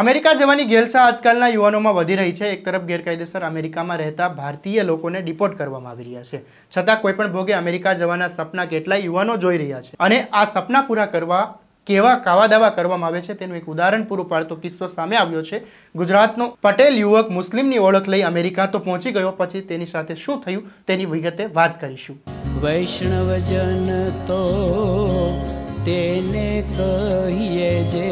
America જવાની ગેલસા આજકાલના યુવાનોમાં વધી રહી છે. એક તરફ ગેરકાયદેસર અમેરિકામાં રહેતા ભારતીય લોકોને ડિપોર્ટ કરવામાં આવી રહ્યા છે. છતાં કોઈ પણ ભોગે અમેરિકા જવાના સપના કેટલાય યુવાનો જોઈ રહ્યા છે. અને આ સપના પૂરા કરવા કેવા કાવા દાવા કરવામાં આવે છે તેનું એક ઉદાહરણ પૂરું પાડતો કિસ્સો સામે આવ્યો છે. ગુજરાતનો પટેલ યુવક મુસ્લિમની ઓળખ લઈ અમેરિકા તો પહોંચી ગયો, પછી તેની સાથે શું થયું તેની વિગતે વાત કરીશું. વૈષ્ણવજન તો તેને કહીએ જે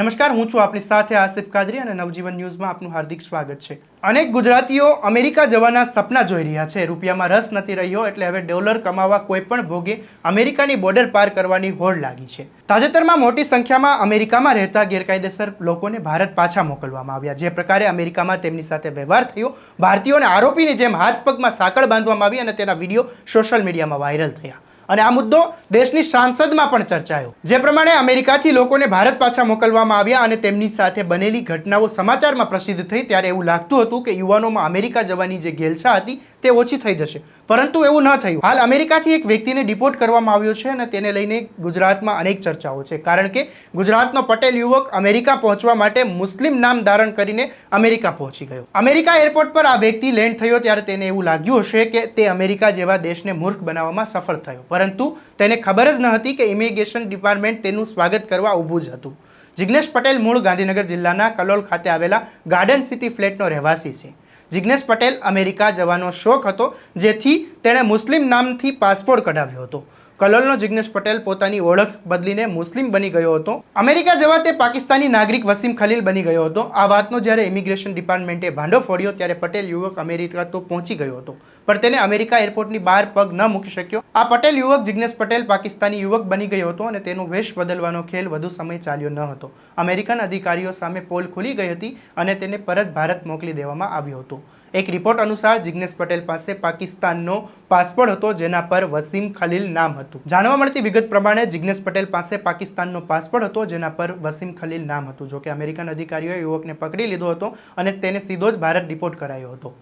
નમસ્કાર, હું છું આપની સાથે આસિફ કાદરી અને નવજીવન ન્યૂઝમાં આપનું હાર્દિક સ્વાગત છે. અનેક ગુજરાતીઓ અમેરિકા જવાના સપના જોઈ રહ્યા છે. રૂપિયામાં રસ નથી રહ્યો એટલે હવે ડોલર કમાવા કોઈ પણ ભોગે અમેરિકાની બોર્ડર પાર કરવાની હોડ લાગી છે. તાજેતરમાં મોટી સંખ્યામાં અમેરિકામાં રહેતા ગેરકાયદેસર લોકોને ભારત પાછા મોકલવામાં આવ્યા. જે પ્રકારે અમેરિકામાં તેમની સાથે વ્યવહાર થયો, ભારતીયોને આરોપીની જેમ હાથ પગમાં સાંકળ બાંધવામાં આવી અને તેના વીડિયો સોશિયલ મીડિયામાં વાયરલ થયા. અને આ મુદ્દો દેશની સાંસદમાં પણ ચર્ચાયો. જે પ્રમાણે અમેરિકાથી લોકોને ભારત પાછા મોકલવામાં આવ્યા અને તેમની સાથે બનેલી ઘટનાઓ સમાચારમાં પ્રસિદ્ધ થઈ ત્યારે એવું લાગતું હતું કે યુવાનોમાં અમેરિકા જવાની જે ગેલછા હતી તે ઓછી થઈ જશે. પરંતુ એવું ન થયું. હાલ અમેરિકાથી એક વ્યક્તિને ડિપોર્ટ કરવામાં આવ્યો છે અને તેને લઈને ગુજરાતમાં અનેક ચર્ચાઓ છે. કારણ કે ગુજરાતનો પટેલ યુવક અમેરિકા પહોંચવા માટે મુસ્લિમ નામ ધારણ કરીને અમેરિકા પહોંચી ગયો. અમેરિકા એરપોર્ટ પર આ વ્યક્તિ લેન્ડ થયો ત્યારે તેને એવું લાગ્યું હશે કે તે અમેરિકા જેવા દેશને મૂર્ખ બનાવવામાં સફળ થયો. પરંતુ તેને ખબર જ ન હતી કે ઇમિગ્રેશન ડિપાર્ટમેન્ટ તેનું સ્વાગત કરવા ઊભું જ હતું. જિગ્નેશ પટેલ મૂળ ગાંધીનગર જિલ્લાના કલોલ ખાતે આવેલા ગાર્ડન સિટી ફ્લેટનો રહેવાસી છે. જિગ્નેશ પટેલ અમેરિકા જવાનો શોખ હતો જેથી તેણે મુસ્લિમ નામથી પાસપોર્ટ કઢાવ્યો હતો. કલોલનો જિગ્નેશ પટેલ પોતાની ઓળખ બદલીને મુસ્લિમ બની ગયો હતો. અમેરિકા જવા તે પાકિસ્તાની નાગરિક વસીમ ખલીલ બની ગયો હતો. આ વાતનો જ્યારે ઇમિગ્રેશન ડિપાર્ટમેન્ટે ભાંડો ફોડ્યો ત્યારે પટેલ યુવક અમેરિકા તો પહોંચી ગયો હતો. પણ તેને અમેરિકા એરપોર્ટની બહાર પગ ન મૂકી શક્યો. આ પટેલ યુવક જિગ્નેશ પટેલ પાકિસ્તાની યુવક બની ગયો હતો અને તેનો વેશ બદલવાનો ખેલ વધુ સમય ચાલ્યો ન હતો. અમેરિકન અધિકારીઓ સામે પોલ ખુલી ગઈ હતી અને તેને પરત ભારત મોકલી દેવામાં આવ્યો હતો. એક રિપોર્ટ અનુસાર જિગ્નેશ પટેલ પાસે પાકિસ્તાનનો પાસપોર્ટ હતો, જેના પર વસીમ ખલીલ નામ હતું. જાણવા મળતી વિગત પ્રમાણે જિગ્નેશ પટેલ પાસે પાકિસ્તાનનો પાસપોર્ટ હતો, જેના પર વસીમ ખલીલ નામ હતું. જોકે અમેરિકન અધિકારીઓએ યુવકને પકડી લીધો હતો અને તેને સીધો જ ભારત ડિપોર્ટ કરાયો હતો.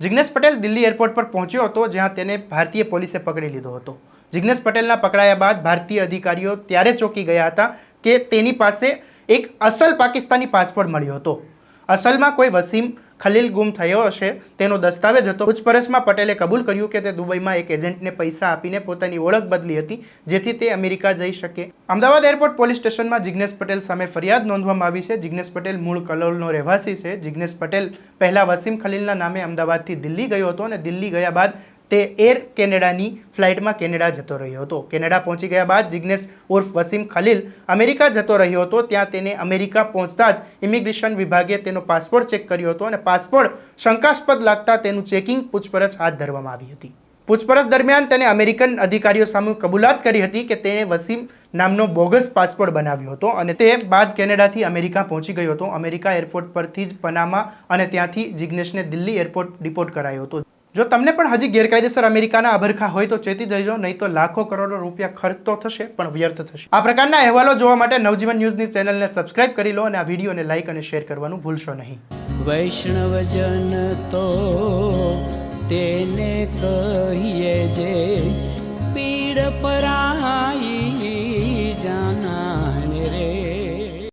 જિગ્નેશ પટેલ દિલ્હી એરપોર્ટ પર પહોંચ્યો હતો, જ્યાં તેને ભારતીય પોલીસે પકડી લીધો હતો. જિગ્નેશ પટેલના પકડાયા બાદ ભારતીય અધિકારીઓ ત્યારે ચોંકી ગયા હતા કે તેની પાસે એક અસલ પાકિસ્તાની પાસપોર્ટ મળ્યો હતો. અસલમાં કોઈ વસીમ ખલીલ ગુમ થયો હશે તેનો દસ્તાવેજ હતો. પૂછપરછમાં પટેલે કબૂલ કર્યું કે તે દુબઈમાં એક એજન્ટને પૈસા આપીને પોતાની ઓળખ બદલી હતી, જેથી તે અમેરિકા જઈ શકે. અમદાવાદ એરપોર્ટ પોલીસ સ્ટેશનમાં જિગ્નેશ પટેલ સામે ફરિયાદ નોંધવામાં આવી છે. જિગ્નેશ પટેલ મૂળ કલોલનો રહેવાસી છે. જિગ્નેશ પટેલ પહેલા વસીમ ખલીલના નામે અમદાવાદથી દિલ્હી ગયો હતો અને દિલ્હી ગયા બાદ તે એર કેનેડાની ફ્લાઇટમાં કેનેડા જતો રહ્યો હતો. કેનેડા પહોંચી ગયા બાદ જિગ્નેશ ઉર્ફ વસીમ ખલીલ અમેરિકા જતો રહ્યો હતો. ત્યાં તેને અમેરિકા પહોંચતા જ ઇમિગ્રેશન વિભાગે તેનો પાસપોર્ટ ચેક કર્યો હતો અને પાસપોર્ટ શંકાસ્પદ લાગતા તેનું ચેકિંગ પૂછપરછ હાથ ધરવામાં આવી હતી. પૂછપરછ દરમિયાન તેને અમેરિકન અધિકારીઓ સામે કબૂલાત કરી હતી કે તેણે વસીમ નામનો બોગસ પાસપોર્ટ બનાવ્યો હતો અને તે બાદ કેનેડાથી અમેરિકા પહોંચી ગયો હતો. અમેરિકા એરપોર્ટ પરથી જ પનામા અને ત્યાંથી જિગ્નેશને દિલ્હી એરપોર્ટ ડિપોર્ટ કરાયો હતો. જો તમને પણ હજી ગેરકાયદેસર અમેરિકાના અભરખા હોય તો ચેતી જજો, નહીં તો લાખો કરોડો રૂપિયા ખર્ચ તો થશે, પણ વ્યર્થ થશે. આ પ્રકારના અહેવાલો જોવા માટે નવજીવન ન્યૂઝની ચેનલને સબસ્ક્રાઇબ કરી લો અને આ વિડીયોને લાઇક અને શેર કરવાનું ભૂલશો નહીં. વૈષ્ણવજન તો તેને કહીએ